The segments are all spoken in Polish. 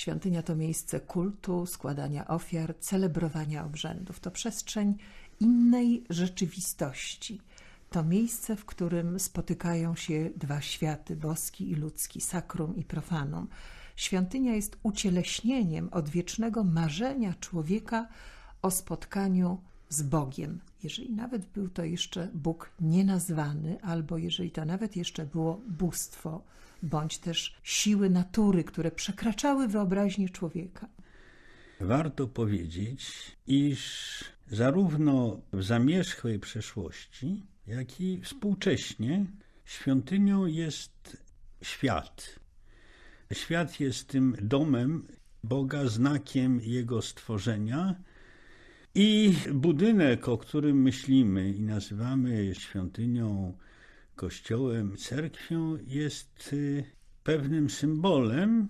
Świątynia to miejsce kultu, składania ofiar, celebrowania obrzędów. To przestrzeń innej rzeczywistości. To miejsce, w którym spotykają się dwa światy, boski i ludzki, sakrum i profanum. Świątynia jest ucieleśnieniem odwiecznego marzenia człowieka o spotkaniu z Bogiem. Jeżeli nawet był to jeszcze Bóg nienazwany, albo jeżeli to nawet jeszcze było bóstwo, bądź też siły natury, które przekraczały wyobraźnię człowieka. Warto powiedzieć, iż zarówno w zamierzchłej przeszłości, jak i współcześnie świątynią jest świat. Świat jest tym domem Boga, znakiem Jego stworzenia. I budynek, o którym myślimy i nazywamy świątynią, kościołem, cerkwią, jest y, pewnym symbolem,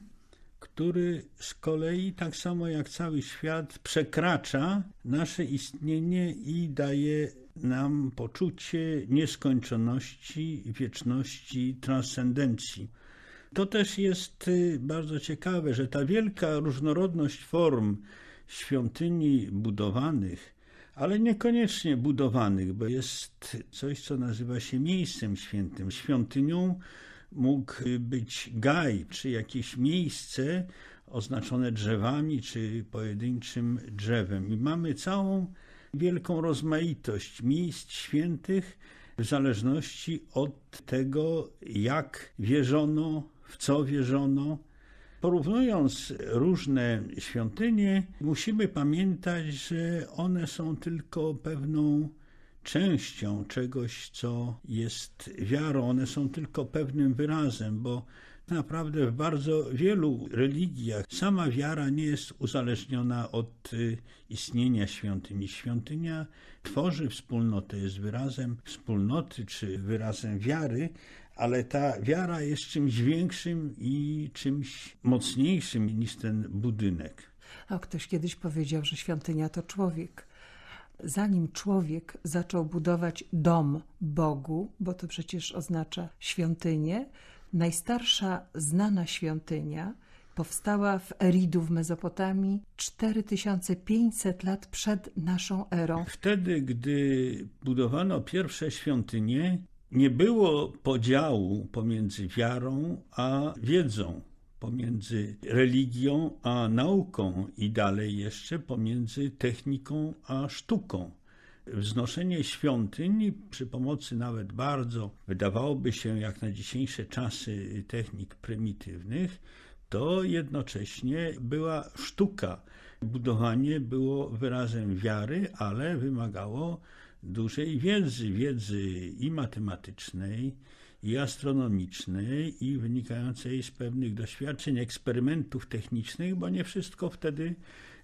który z kolei, tak samo jak cały świat, przekracza nasze istnienie i daje nam poczucie nieskończoności, wieczności, transcendencji. To też jest y, bardzo ciekawe, że ta wielka różnorodność form świątyni budowanych, ale niekoniecznie budowanych, bo jest coś, co nazywa się miejscem świętym. Świątynią mógł być gaj, czy jakieś miejsce oznaczone drzewami, czy pojedynczym drzewem. I mamy całą wielką rozmaitość miejsc świętych w zależności od tego, jak wierzono, w co wierzono. Porównując różne świątynie, musimy pamiętać, że one są tylko pewną częścią czegoś, co jest wiarą. One są tylko pewnym wyrazem, bo naprawdę w bardzo wielu religiach sama wiara nie jest uzależniona od y, istnienia świątyni. Świątynia tworzy wspólnotę, jest wyrazem wspólnoty czy wyrazem wiary, ale ta wiara jest czymś większym i czymś mocniejszym niż ten budynek. A ktoś kiedyś powiedział, że świątynia to człowiek. Zanim człowiek zaczął budować dom Bogu, bo to przecież oznacza świątynię, najstarsza znana świątynia powstała w Eridu w Mezopotamii 4500 lat przed naszą erą. Wtedy, gdy budowano pierwsze świątynie, nie było podziału pomiędzy wiarą a wiedzą, pomiędzy religią a nauką i dalej jeszcze pomiędzy techniką a sztuką. Wznoszenie świątyń przy pomocy nawet bardzo, wydawałoby się jak na dzisiejsze czasy, technik prymitywnych, to jednocześnie była sztuka. Budowanie było wyrazem wiary, ale wymagało dużej wiedzy, wiedzy i matematycznej, i astronomicznej, i wynikającej z pewnych doświadczeń, eksperymentów technicznych, bo nie wszystko wtedy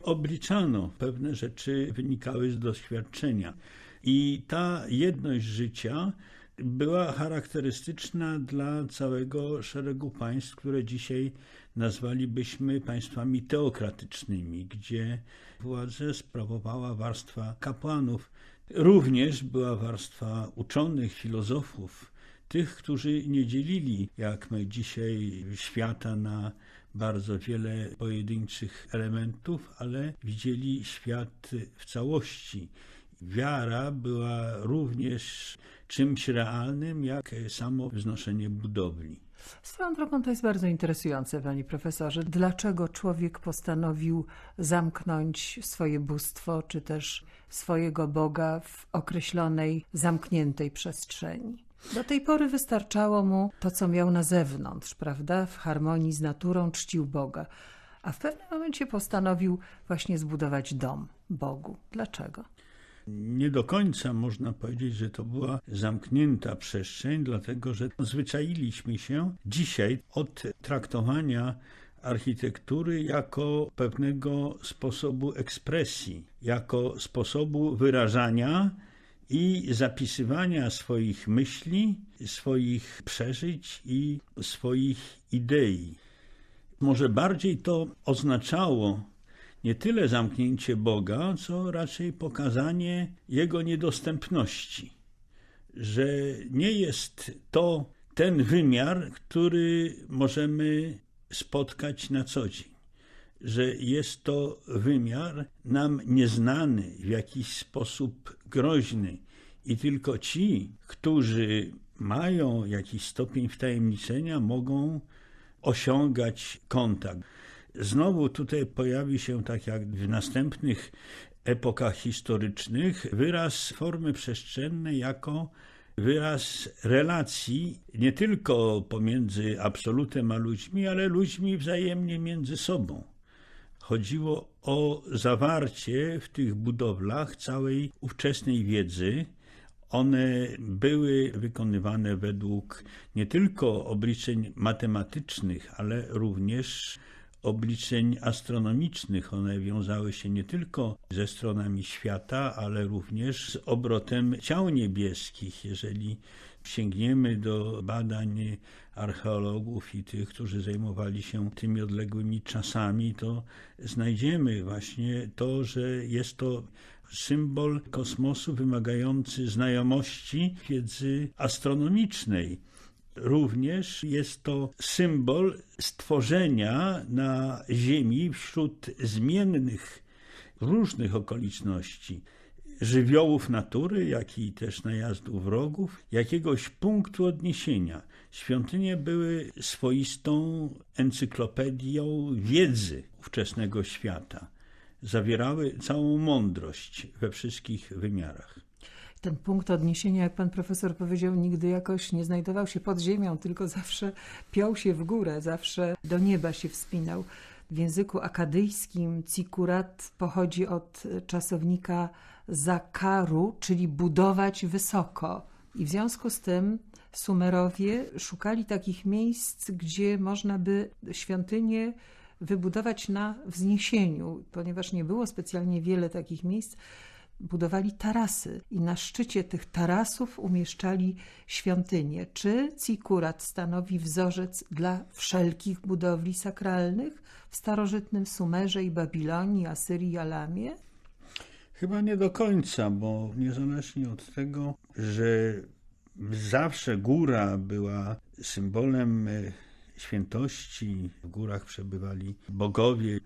obliczano. Pewne rzeczy wynikały z doświadczenia. I ta jedność życia była charakterystyczna dla całego szeregu państw, które dzisiaj nazwalibyśmy państwami teokratycznymi, gdzie władzę sprawowała warstwa kapłanów. Również była warstwa uczonych, filozofów, tych, którzy nie dzielili, jak my dzisiaj, świata na bardzo wiele pojedynczych elementów, ale widzieli świat w całości. Wiara była również czymś realnym, jak samo wznoszenie budowli. Swoją drogą to jest bardzo interesujące, panie profesorze. Dlaczego człowiek postanowił zamknąć swoje bóstwo, czy też swojego Boga w określonej, zamkniętej przestrzeni? Do tej pory wystarczało mu to, co miał na zewnątrz, prawda? W harmonii z naturą czcił Boga. A w pewnym momencie postanowił właśnie zbudować dom Bogu. Dlaczego? Nie do końca można powiedzieć, że to była zamknięta przestrzeń, dlatego że zwyczailiśmy się dzisiaj od traktowania architektury jako pewnego sposobu ekspresji, jako sposobu wyrażania i zapisywania swoich myśli, swoich przeżyć i swoich idei. Może bardziej to oznaczało nie tyle zamknięcie Boga, co raczej pokazanie Jego niedostępności, że nie jest to ten wymiar, który możemy spotkać na co dzień, że jest to wymiar nam nieznany, w jakiś sposób groźny. I tylko ci, którzy mają jakiś stopień wtajemniczenia, mogą osiągać kontakt. Znowu tutaj pojawi się, tak jak w następnych epokach historycznych, wyraz formy przestrzennej jako wyraz relacji nie tylko pomiędzy absolutem a ludźmi, ale ludźmi wzajemnie między sobą. Chodziło o zawarcie w tych budowlach całej ówczesnej wiedzy. One były wykonywane według nie tylko obliczeń matematycznych, ale również obliczeń astronomicznych. One wiązały się nie tylko ze stronami świata, ale również z obrotem ciał niebieskich. Jeżeli sięgniemy do badań archeologów i tych, którzy zajmowali się tymi odległymi czasami, to znajdziemy właśnie to, że jest to symbol kosmosu wymagający znajomości wiedzy astronomicznej. Również jest to symbol stworzenia na Ziemi wśród zmiennych, różnych okoliczności, żywiołów natury, jak i też najazdów wrogów, jakiegoś punktu odniesienia. Świątynie były swoistą encyklopedią wiedzy ówczesnego świata. Zawierały całą mądrość we wszystkich wymiarach ten punkt odniesienia, jak pan profesor powiedział, nigdy jakoś nie znajdował się pod ziemią, tylko zawsze piął się w górę, zawsze do nieba się wspinał. W języku akadyjskim cikurat pochodzi od czasownika zakaru, czyli budować wysoko. I w związku z tym Sumerowie szukali takich miejsc, gdzie można by świątynię wybudować na wzniesieniu, ponieważ nie było specjalnie wiele takich miejsc budowali tarasy i na szczycie tych tarasów umieszczali świątynie. Czy Cikurat stanowi wzorzec dla wszelkich budowli sakralnych w starożytnym Sumerze i Babilonii, Asyrii i Alamie? Chyba nie do końca, bo niezależnie od tego, że zawsze góra była symbolem e, świętości, w górach przebywali bogowie,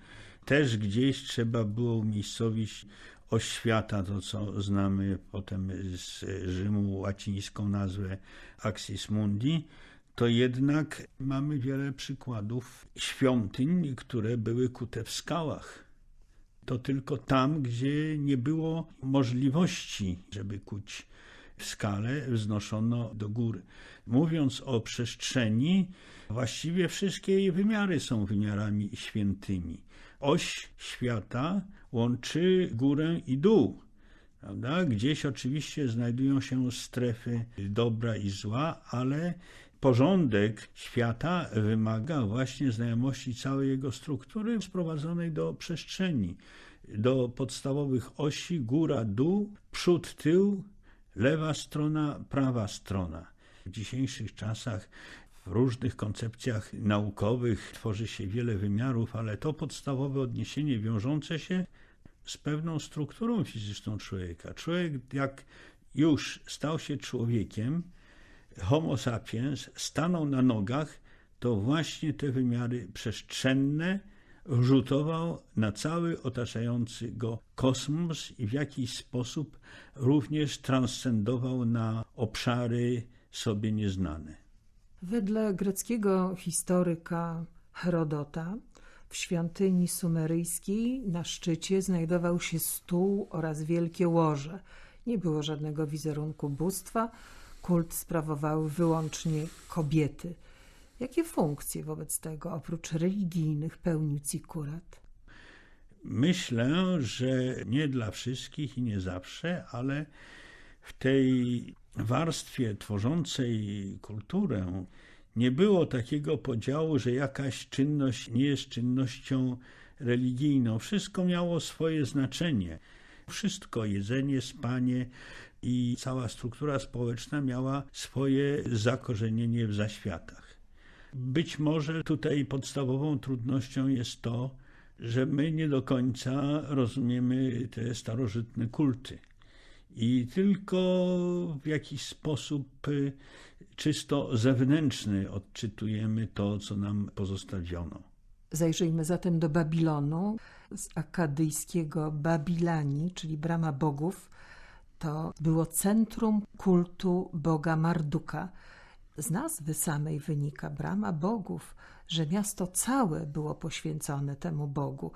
też gdzieś trzeba było umiejscowić oświata, to co znamy potem z Rzymu, łacińską nazwę Axis Mundi, to jednak mamy wiele przykładów świątyń, które były kute w skałach. To tylko tam, gdzie nie było możliwości, żeby kuć w skale, wznoszono do góry. Mówiąc o przestrzeni, właściwie wszystkie jej wymiary są wymiarami świętymi. Oś świata łączy górę i dół. Prawda? Gdzieś oczywiście znajdują się strefy dobra i zła, ale porządek świata wymaga właśnie znajomości całej jego struktury sprowadzonej do przestrzeni, do podstawowych osi góra, dół, przód, tył, lewa strona, prawa strona. W dzisiejszych czasach różnych koncepcjach naukowych tworzy się wiele wymiarów, ale to podstawowe odniesienie wiążące się z pewną strukturą fizyczną człowieka. Człowiek, jak już stał się człowiekiem, Homo sapiens, stanął na nogach, to właśnie te wymiary przestrzenne rzutował na cały otaczający go kosmos i w jakiś sposób również transcendował na obszary sobie nieznane. Wedle greckiego historyka Herodota w świątyni sumeryjskiej na szczycie znajdował się stół oraz wielkie łoże. Nie było żadnego wizerunku bóstwa, kult sprawowały wyłącznie kobiety. Jakie funkcje wobec tego, oprócz religijnych, pełnił Cikurat? Myślę, że nie dla wszystkich i nie zawsze, ale w tej warstwie tworzącej kulturę nie było takiego podziału, że jakaś czynność nie jest czynnością religijną. Wszystko miało swoje znaczenie. Wszystko, jedzenie, spanie i cała struktura społeczna miała swoje zakorzenienie w zaświatach. Być może tutaj podstawową trudnością jest to, że my nie do końca rozumiemy te starożytne kulty i tylko w jakiś sposób y, czysto zewnętrzny odczytujemy to, co nam pozostawiono. Zajrzyjmy zatem do Babilonu, z akadyjskiego Babilani, czyli brama bogów. To było centrum kultu boga Marduka. Z nazwy samej wynika brama bogów, że miasto całe było poświęcone temu Bogu.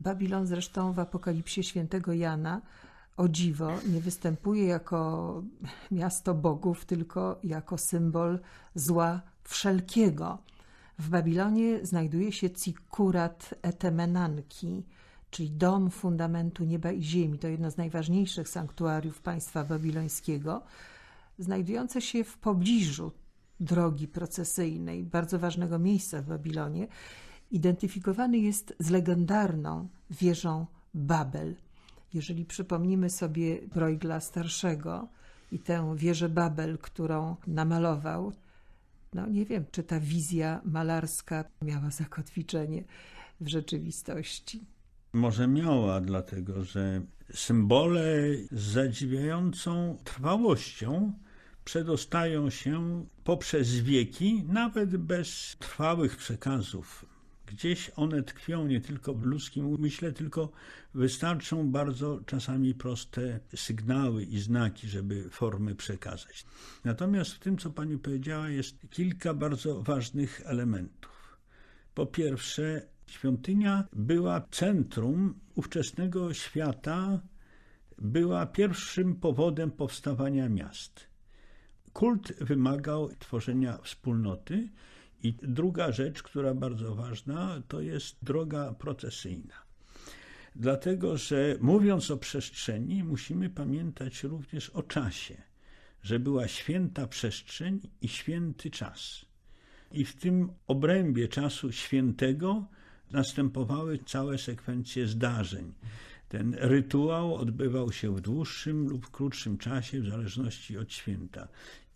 Babilon zresztą w Apokalipsie świętego Jana o dziwo nie występuje jako miasto bogów, tylko jako symbol zła wszelkiego. W Babilonie znajduje się Cikurat Etemenanki, czyli dom fundamentu nieba i ziemi. To jedno z najważniejszych sanktuariów państwa babilońskiego, znajdujące się w pobliżu drogi procesyjnej, bardzo ważnego miejsca w Babilonie, identyfikowany jest z legendarną wieżą Babel. Jeżeli przypomnimy sobie Bruegla starszego i tę wieżę Babel, którą namalował, no nie wiem, czy ta wizja malarska miała zakotwiczenie w rzeczywistości. Może miała, dlatego że symbole z zadziwiającą trwałością przedostają się poprzez wieki, nawet bez trwałych przekazów. Gdzieś one tkwią nie tylko w ludzkim umyśle, tylko wystarczą bardzo czasami proste sygnały i znaki, żeby formy przekazać. Natomiast w tym, co pani powiedziała, jest kilka bardzo ważnych elementów. Po pierwsze, świątynia była centrum ówczesnego świata, była pierwszym powodem powstawania miast. Kult wymagał tworzenia wspólnoty, i druga rzecz, która bardzo ważna, to jest droga procesyjna. Dlatego, że mówiąc o przestrzeni, musimy pamiętać również o czasie, że była święta przestrzeń i święty czas. I w tym obrębie czasu świętego następowały całe sekwencje zdarzeń. Ten rytuał odbywał się w dłuższym lub krótszym czasie, w zależności od święta.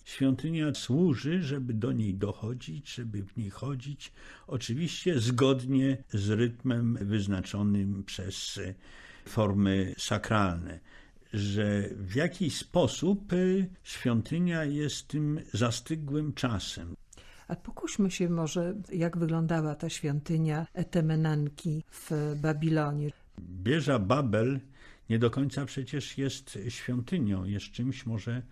Świątynia służy, żeby do niej dochodzić, żeby w niej chodzić, oczywiście zgodnie z rytmem wyznaczonym przez formy sakralne, że w jakiś sposób świątynia jest tym zastygłym czasem. A pokuśmy się może, jak wyglądała ta świątynia Etemenanki w Babilonie. Wieża Babel nie do końca przecież jest świątynią, jest czymś może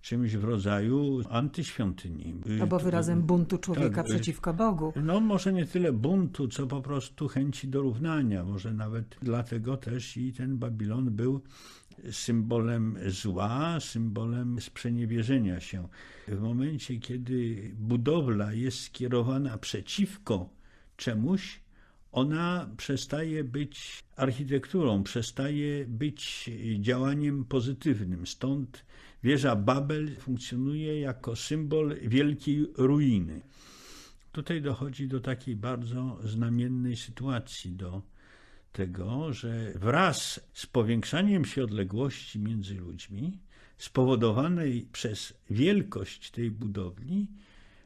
czymś w rodzaju antyświątyni. Albo wyrazem buntu człowieka tak, przeciwko Bogu. No może nie tyle buntu, co po prostu chęci dorównania. Może nawet dlatego też i ten Babilon był symbolem zła, symbolem sprzeniewierzenia się. W momencie, kiedy budowla jest skierowana przeciwko czemuś, ona przestaje być architekturą, przestaje być działaniem pozytywnym. Stąd wieża Babel funkcjonuje jako symbol wielkiej ruiny. Tutaj dochodzi do takiej bardzo znamiennej sytuacji, do tego, że wraz z powiększaniem się odległości między ludźmi, spowodowanej przez wielkość tej budowli,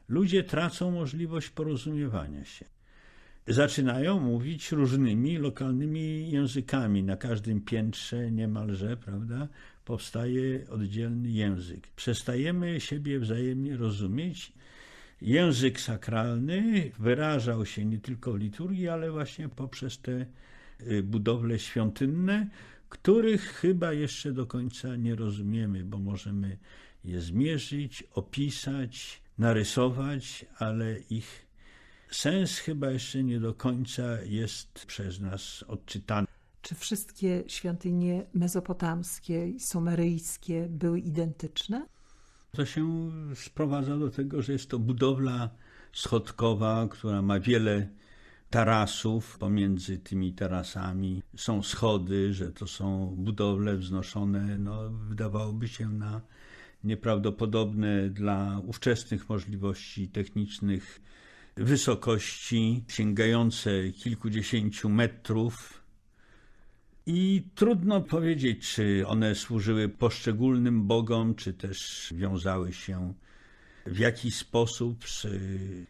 ludzie tracą możliwość porozumiewania się zaczynają mówić różnymi lokalnymi językami. Na każdym piętrze niemalże, prawda, powstaje oddzielny język. Przestajemy siebie wzajemnie rozumieć. Język sakralny wyrażał się nie tylko w liturgii, ale właśnie poprzez te y, budowle świątynne, których chyba jeszcze do końca nie rozumiemy, bo możemy je zmierzyć, opisać, narysować, ale ich sens chyba jeszcze nie do końca jest przez nas odczytany. Czy wszystkie świątynie mezopotamskie i sumeryjskie były identyczne? To się sprowadza do tego, że jest to budowla schodkowa, która ma wiele tarasów. Pomiędzy tymi tarasami są schody, że to są budowle wznoszone, no, wydawałoby się na nieprawdopodobne dla ówczesnych możliwości technicznych wysokości sięgające kilkudziesięciu metrów. I trudno powiedzieć, czy one służyły poszczególnym bogom, czy też wiązały się w jakiś sposób z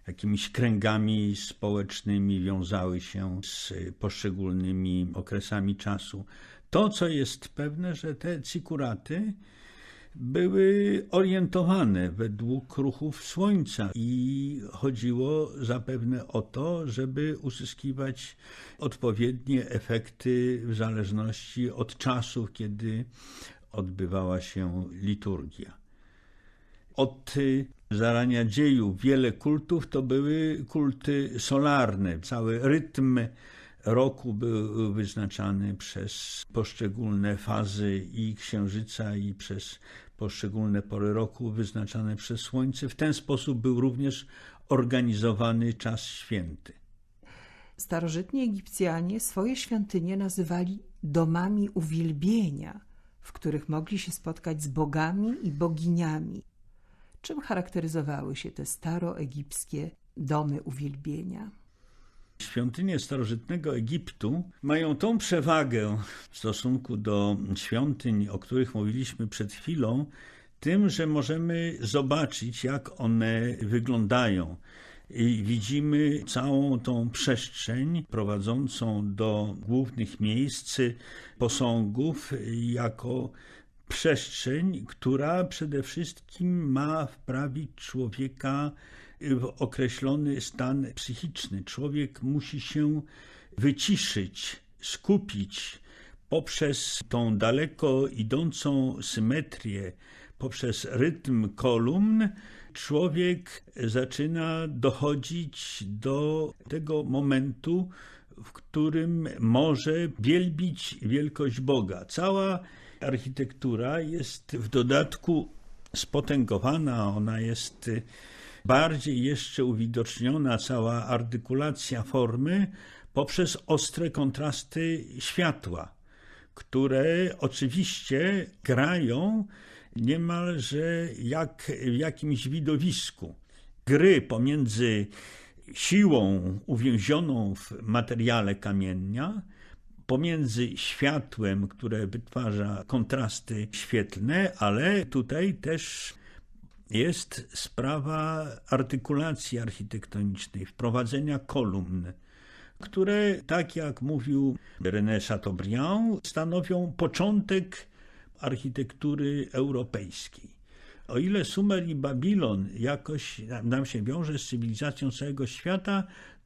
jakimiś kręgami społecznymi, wiązały się z poszczególnymi okresami czasu. To, co jest pewne, że te cikuraty były orientowane według ruchów Słońca i chodziło zapewne o to, żeby uzyskiwać odpowiednie efekty w zależności od czasów, kiedy odbywała się liturgia. Od zarania dziejów wiele kultów to były kulty solarne. Cały rytm roku był wyznaczany przez poszczególne fazy i księżyca i przez poszczególne pory roku wyznaczane przez słońce. W ten sposób był również organizowany czas święty. Starożytni Egipcjanie swoje świątynie nazywali domami uwielbienia, w których mogli się spotkać z bogami i boginiami. Czym charakteryzowały się te staroegipskie domy uwielbienia? Świątynie starożytnego Egiptu mają tą przewagę w stosunku do świątyń, o których mówiliśmy przed chwilą, tym, że możemy zobaczyć, jak one wyglądają. I widzimy całą tą przestrzeń prowadzącą do głównych miejsc posągów jako przestrzeń, która przede wszystkim ma wprawić człowieka określony stan psychiczny. Człowiek musi się wyciszyć, skupić poprzez tą daleko idącą symetrię, poprzez rytm kolumn. Człowiek zaczyna dochodzić do tego momentu, w którym może wielbić wielkość Boga. Cała architektura jest w dodatku spotęgowana, ona jest bardziej jeszcze uwidoczniona cała artykulacja formy poprzez ostre kontrasty światła, które oczywiście grają niemalże jak w jakimś widowisku. Gry pomiędzy siłą uwięzioną w materiale kamienia, pomiędzy światłem, które wytwarza kontrasty świetlne, ale tutaj też jest sprawa artykulacji architektonicznej, wprowadzenia kolumn, które, tak jak mówił René Chateaubriand, stanowią początek architektury europejskiej. O ile Sumer i Babilon jakoś nam się wiąże z cywilizacją całego świata,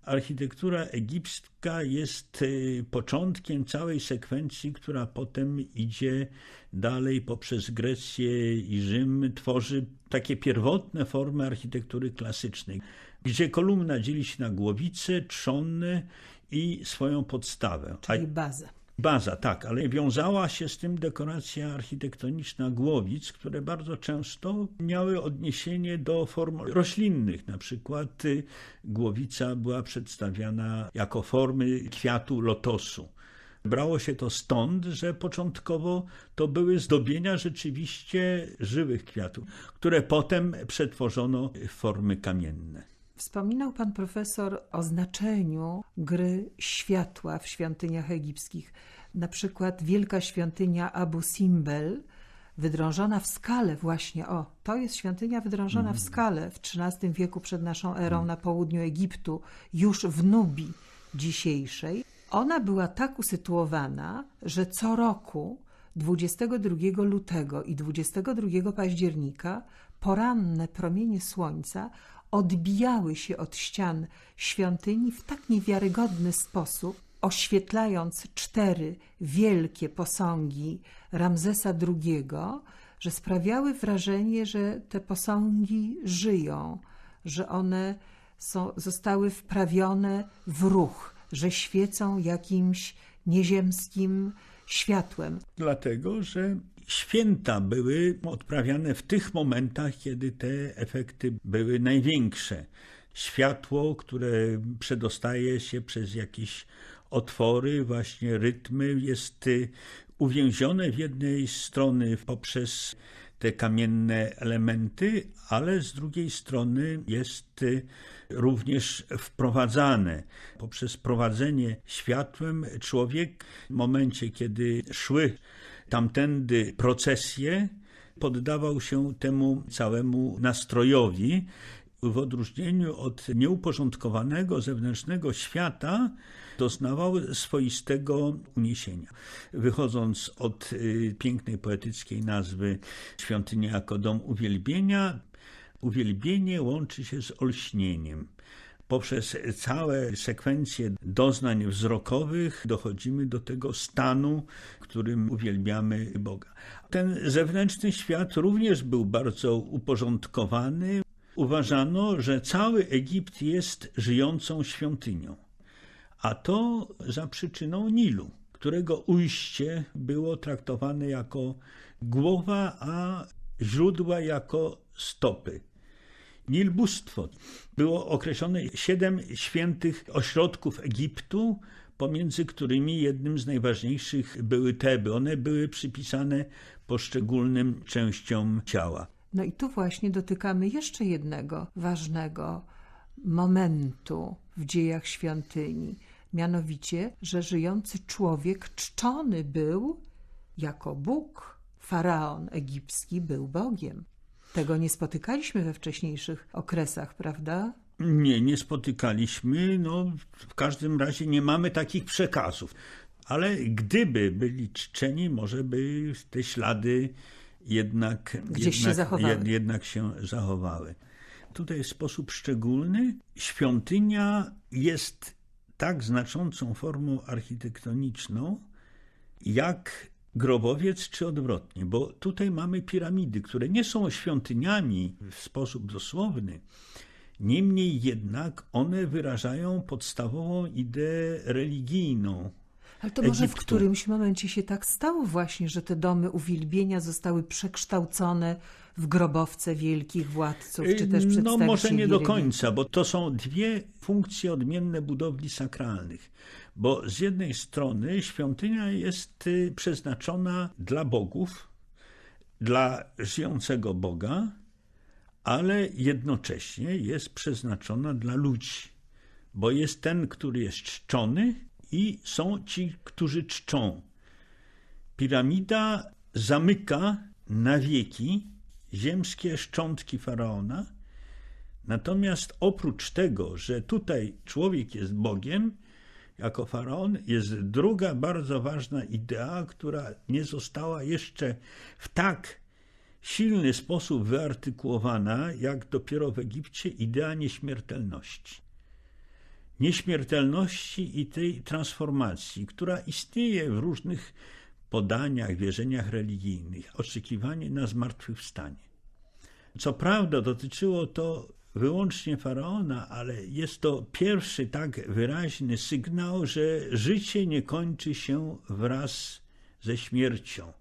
architektura egipska jest y, początkiem całej sekwencji, która potem idzie dalej poprzez Grecję i Rzym, tworzy takie pierwotne formy architektury klasycznej, gdzie kolumna dzieli się na głowicę, trzony i swoją podstawę. Czyli bazę. Baza, tak, ale wiązała się z tym dekoracja architektoniczna głowic, które bardzo często miały odniesienie do form roślinnych. Na przykład y, głowica była przedstawiana jako formy kwiatu lotosu. Brało się to stąd, że początkowo to były zdobienia rzeczywiście żywych kwiatów, które potem przetworzono w formy kamienne. Wspominał pan profesor o znaczeniu gry światła w świątyniach egipskich. Na przykład wielka świątynia Abu Simbel, wydrążona w skale właśnie, o, to jest świątynia wydrążona w mhm. skale w XIII wieku przed naszą erą mhm. na południu Egiptu, już w Nubii dzisiejszej. Ona była tak usytuowana, że co roku 22 lutego i 22 października poranne promienie słońca odbijały się od ścian świątyni w tak niewiarygodny sposób, oświetlając cztery wielkie posągi Ramzesa II, że sprawiały wrażenie, że te posągi żyją, że one są, zostały wprawione w ruch, że świecą jakimś nieziemskim światłem. Dlatego, że święta były odprawiane w tych momentach, kiedy te efekty były największe. Światło, które przedostaje się przez jakieś otwory, właśnie rytmy, jest y, uwięzione w jednej strony poprzez te kamienne elementy, ale z drugiej strony jest y, również wprowadzane. Poprzez prowadzenie światłem człowiek w momencie, kiedy szły tamtędy procesje, poddawał się temu całemu nastrojowi w odróżnieniu od nieuporządkowanego zewnętrznego świata doznawał swoistego uniesienia. Wychodząc od y, pięknej poetyckiej nazwy świątyni jako dom uwielbienia, uwielbienie łączy się z olśnieniem. Poprzez całe sekwencje doznań wzrokowych dochodzimy do tego stanu, którym uwielbiamy Boga. Ten zewnętrzny świat również był bardzo uporządkowany. Uważano, że cały Egipt jest żyjącą świątynią, a to za przyczyną Nilu, którego ujście było traktowane jako głowa, a źródła jako stopy. Nil bóstwo. Było określone siedem świętych ośrodków Egiptu, pomiędzy którymi jednym z najważniejszych były Teby. One były przypisane poszczególnym częściom ciała. No i tu właśnie dotykamy jeszcze jednego ważnego momentu w dziejach świątyni. Mianowicie, że żyjący człowiek czczony był jako Bóg. Faraon egipski był Bogiem. Tego nie spotykaliśmy we wcześniejszych okresach, prawda? Nie, nie spotykaliśmy. No, w każdym razie nie mamy takich przekazów. Ale gdyby byli czczeni, może by te ślady jednak, Gdzieś jednak, się zachowały. jednak się zachowały. Tutaj w sposób szczególny świątynia jest tak znaczącą formą architektoniczną, jak grobowiec, czy odwrotnie, bo tutaj mamy piramidy, które nie są świątyniami w sposób dosłowny. Niemniej jednak one wyrażają podstawową ideę religijną Ale to może w Egiptu. którymś momencie się tak stało właśnie, że te domy uwielbienia zostały przekształcone w grobowce wielkich władców, czy też No przedstawicieli może nie do końca, bo to są dwie funkcje odmienne budowli sakralnych. Bo z jednej strony świątynia jest y, przeznaczona dla bogów, dla żyjącego Boga, ale jednocześnie jest przeznaczona dla ludzi, bo jest ten, który jest czczony i są ci, którzy czczą. Piramida zamyka na wieki ziemskie szczątki faraona, natomiast oprócz tego, że tutaj człowiek jest Bogiem, jako faraon, jest druga bardzo ważna idea, która nie została jeszcze w tak silny sposób wyartykułowana, jak dopiero w Egipcie, idea nieśmiertelności nieśmiertelności i tej transformacji, która istnieje w różnych podaniach, wierzeniach religijnych, oczekiwanie na zmartwychwstanie. Co prawda dotyczyło to wyłącznie faraona, ale jest to pierwszy tak wyraźny sygnał, że życie nie kończy się wraz ze śmiercią.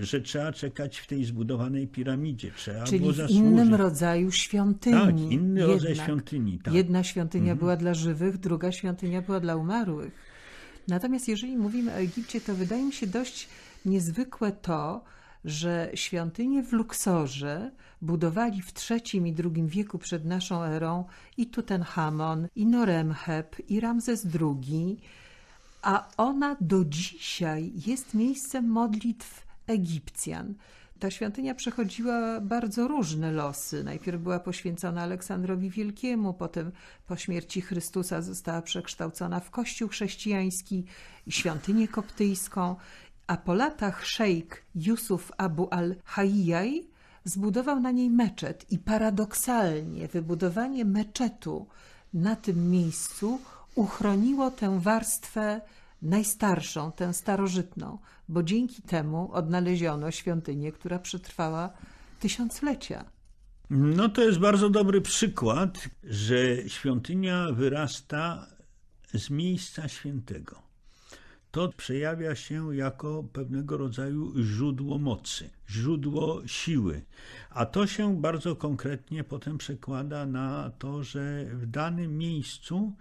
Że trzeba czekać w tej zbudowanej piramidzie, trzeba Czyli było w zasłużyć. innym rodzaju świątyni. Tak, inny rodzaj jednak. świątyni. Tak. Jedna świątynia była dla żywych, druga świątynia była dla umarłych. Natomiast jeżeli mówimy o Egipcie, to wydaje mi się dość niezwykłe to, że świątynie w Luksorze budowali w III i II wieku przed naszą erą i Tutenchamon, i Noremheb, i Ramzes II, a ona do dzisiaj jest miejscem modlitw Egipcjan. Ta świątynia przechodziła bardzo różne losy. Najpierw była poświęcona Aleksandrowi Wielkiemu, potem po śmierci Chrystusa została przekształcona w kościół chrześcijański i świątynię koptyjską, a po latach szejk Jusuf Abu al-Hayyaj zbudował na niej meczet i paradoksalnie wybudowanie meczetu na tym miejscu uchroniło tę warstwę najstarszą, tę starożytną, bo dzięki temu odnaleziono świątynię, która przetrwała tysiąclecia. No to jest bardzo dobry przykład, że świątynia wyrasta z miejsca świętego. To przejawia się jako pewnego rodzaju źródło mocy, źródło siły. A to się bardzo konkretnie potem przekłada na to, że w danym miejscu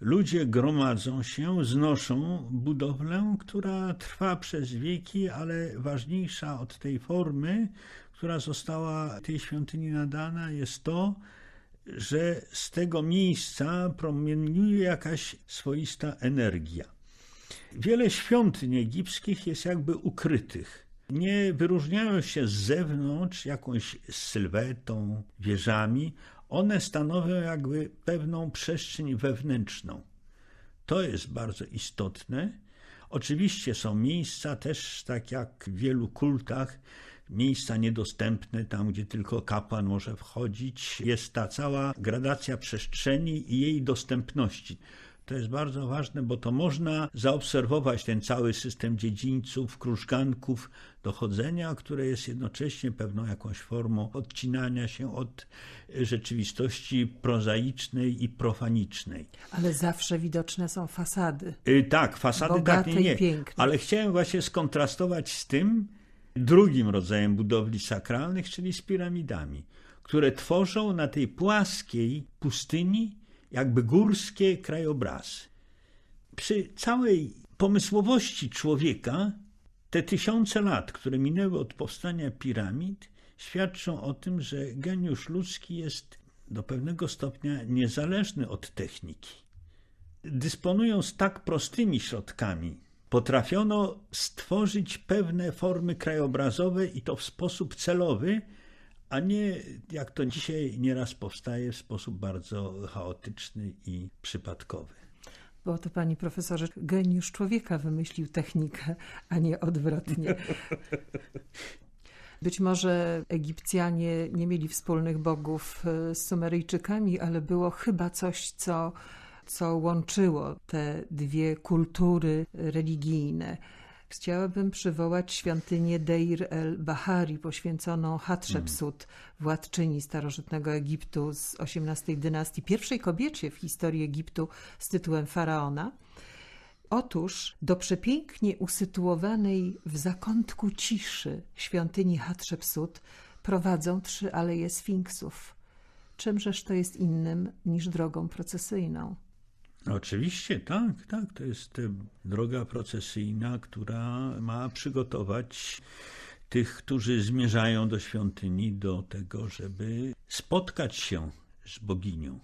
ludzie gromadzą się, znoszą budowlę, która trwa przez wieki, ale ważniejsza od tej formy, która została tej świątyni nadana, jest to, że z tego miejsca promieniuje jakaś swoista energia. Wiele świątyń egipskich jest jakby ukrytych. Nie wyróżniają się z zewnątrz jakąś sylwetą, wieżami. one stanowią jakby pewną przestrzeń wewnętrzną. To jest bardzo istotne. Oczywiście są miejsca też, tak jak w wielu kultach, miejsca niedostępne, tam gdzie tylko kapłan może wchodzić. Jest ta cała gradacja przestrzeni i jej dostępności. To jest bardzo ważne, bo to można zaobserwować ten cały system dziedzińców, krużganków, dochodzenia, które jest jednocześnie pewną jakąś formą odcinania się od rzeczywistości prozaicznej i profanicznej. Ale zawsze widoczne są fasady. Y, tak, fasady Bogate tak nie, nie. i piękne. Ale chciałem właśnie skontrastować z tym drugim rodzajem budowli sakralnych, czyli z piramidami, które tworzą na tej płaskiej pustyni jakby górskie krajobrazy. Przy całej pomysłowości człowieka te tysiące lat, które minęły od powstania piramid, świadczą o tym, że geniusz ludzki jest do pewnego stopnia niezależny od techniki. Dysponując tak prostymi środkami, potrafiono stworzyć pewne formy krajobrazowe i to w sposób celowy, a nie jak to dzisiaj nieraz powstaje w sposób bardzo chaotyczny i przypadkowy. Bo to pani profesorze, geniusz człowieka wymyślił technikę, a nie odwrotnie. Być może Egipcjanie nie mieli wspólnych bogów e, z Sumeryjczykami, ale było chyba coś, co, co łączyło te dwie kultury religijne. Chciałabym przywołać świątynię Deir el-Bahari, poświęconą Hatshepsut, władczyni starożytnego Egiptu z XVIII dynastii, pierwszej kobiecie w historii Egiptu z tytułem faraona. Otóż do przepięknie usytuowanej w zakątku ciszy świątyni Hatshepsut prowadzą trzy aleje sfinksów. Czymżeż to jest innym niż drogą procesyjną? Oczywiście, tak, tak. To jest droga procesyjna, która ma przygotować tych, którzy zmierzają do świątyni, do tego, żeby spotkać się z boginią.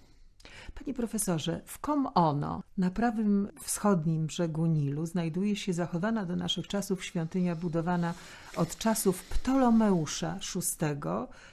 Panie profesorze, w Kom Ono, na prawym wschodnim brzegu Nilu, znajduje się zachowana do naszych czasów świątynia budowana od czasów Ptolomeusza VI,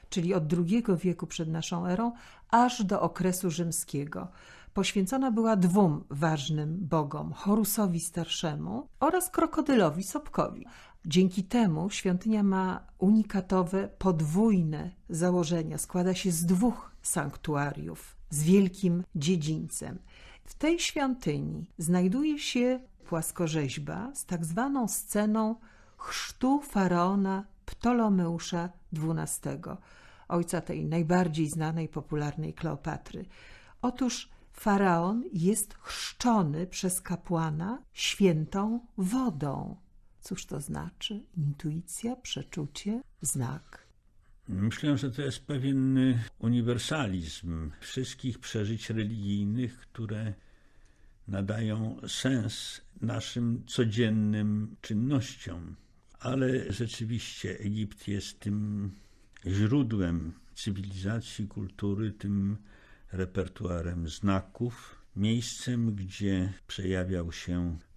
czyli od II wieku przed naszą erą, aż do okresu rzymskiego. Poświęcona była dwóm ważnym bogom, Horusowi Starszemu oraz krokodylowi Sobkowi. Dzięki temu świątynia ma unikatowe, podwójne założenia. Składa się z dwóch sanktuariów z wielkim dziedzińcem. W tej świątyni znajduje się płaskorzeźba z tak zwaną sceną chrztu faraona Ptolomeusza XII, ojca tej najbardziej znanej, popularnej Kleopatry. Otóż faraon jest chrzczony przez kapłana świętą wodą. Cóż to znaczy? Intuicja, przeczucie, znak. Myślę, że to jest pewien uniwersalizm wszystkich przeżyć religijnych, które nadają sens naszym codziennym czynnościom. Ale rzeczywiście Egipt jest tym źródłem cywilizacji, kultury, tym repertuarem znaków, miejscem, gdzie przejawiał się